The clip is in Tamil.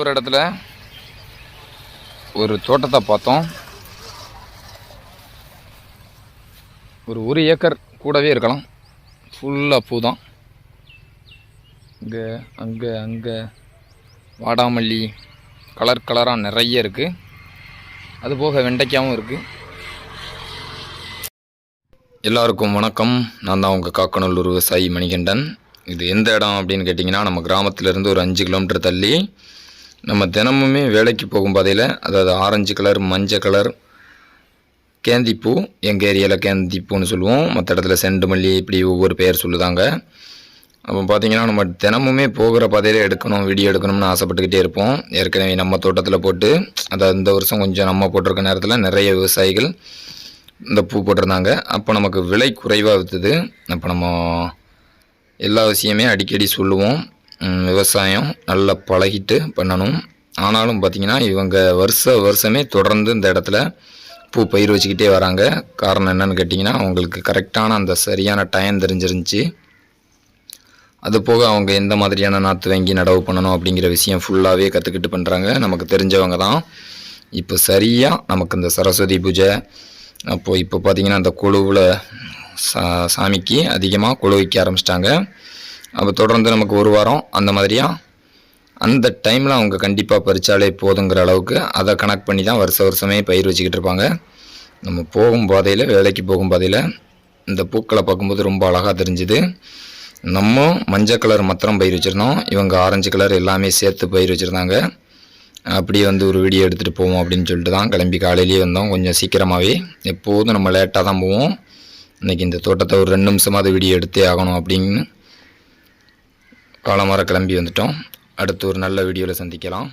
ஒரு இடத்துல ஒரு தோட்டத்தை பார்த்தோம். ஒரு ஒரு ஏக்கர் கூடவே இருக்கலாம். ஃபுல்லாக பூ தான் இங்கே அங்கே அங்கே. வாடாமல்லி கலர் கலராக நிறைய இருக்குது அது போக வெண்டைக்காவும் இருக்குது எல்லாருக்கும் வணக்கம். நான் தான் உங்கள் காக்கநல்லூர் விவசாயி மணிகண்டன். இது எந்த இடம் அப்படின்னு கேட்டிங்கன்னா நம்ம கிராமத்திலேருந்து ஒரு அஞ்சு கிலோமீட்டர் தள்ளி நம்ம தினமுமே வேலைக்கு போகும் பாதையில் அதாவது ஆரஞ்சு கலர் மஞ்சள் கலர் கேந்திப்பூ எங்கள் ஏரியாவில் கேந்திப்பூன்னு சொல்லுவோம். மற்ற இடத்துல செண்டு மல்லி இப்படி ஒவ்வொரு பெயர் சொல்லுதாங்க. அப்போ பார்த்தீங்கன்னா நம்ம தினமுமே போகிற பாதையில் எடுக்கணும் வீடியோ எடுக்கணும்னு ஆசைப்பட்டுக்கிட்டே இருப்போம். ஏற்கனவே நம்ம தோட்டத்தில் போட்டு அதாவது இந்த வருஷம் கொஞ்சம் நம்ம போட்டிருக்க நேரத்தில் நிறைய விவசாயிகள் இந்த பூ போட்டிருந்தாங்க. அப்போ நமக்கு விலை குறைவாக விற்றுது அப்போ நம்ம எல்லா விஷயமே அடிக்கடி சொல்லுவோம். விவசாயம் நல்லா பழகிட்டு பண்ணணும். ஆனாலும் பார்த்திங்கன்னா இவங்க வருஷ வருஷமே தொடர்ந்து இந்த இடத்துல பூ பயிர் வச்சுக்கிட்டே வராங்க. காரணம் என்னன்னு கேட்டிங்கன்னா அவங்களுக்கு கரெக்டான அந்த சரியான டைம் தெரிஞ்சிருந்துச்சு. அது போக அவங்க எந்த மாதிரியான நாற்று வாங்கி நடவு பண்ணணும் அப்படிங்கிற விஷயம் ஃபுல்லாகவே கற்றுக்கிட்டு பண்ணுறாங்க நமக்கு தெரிஞ்சவங்க தான். இப்போ சரியாக நமக்கு இந்த சரஸ்வதி பூஜை அப்போது இப்போ பார்த்திங்கன்னா அந்த குழுவில் சா சாமிக்கு அதிகமாக குழு வைக்க ஆரம்பிச்சிட்டாங்க. அப்போ தொடர்ந்து நமக்கு ஒரு வாரம் அந்த மாதிரியாக அந்த டைமில் அவங்க கண்டிப்பாக பறித்தாலே போதுங்கிற அளவுக்கு அதை கனெக்ட் பண்ணி தான் வருஷ வருஷமே பயிர் வச்சுக்கிட்டு இருப்பாங்க. நம்ம போகும் பாதையில் வேலைக்கு போகும் பாதையில் இந்த பூக்களை பார்க்கும்போது ரொம்ப அழகாக தெரிஞ்சுது. நம்ம மஞ்சள் கலர் மாத்திரம் பயிர் வச்சுருந்தோம். இவங்க ஆரஞ்சு கலர் எல்லாமே சேர்த்து பயிர் வச்சுருந்தாங்க. அப்படியே வந்து ஒரு வீடியோ எடுத்துகிட்டு போவோம் அப்படின்னு சொல்லிட்டு தான் கிளம்பி காலையிலேயே வந்தோம். கொஞ்சம் சீக்கிரமாகவே எப்போதும் நம்ம லேட்டாக தான் போவோம். இன்றைக்கி இந்த தோட்டத்தை ஒரு ரெண்டு நிமிஷமாக அது வீடியோ எடுத்தே ஆகணும் அப்படின்னு காலமார கிளம்பி வந்துட்டோம். அடுத்து ஒரு நல்ல வீடியோவில் சந்திக்கலாம்.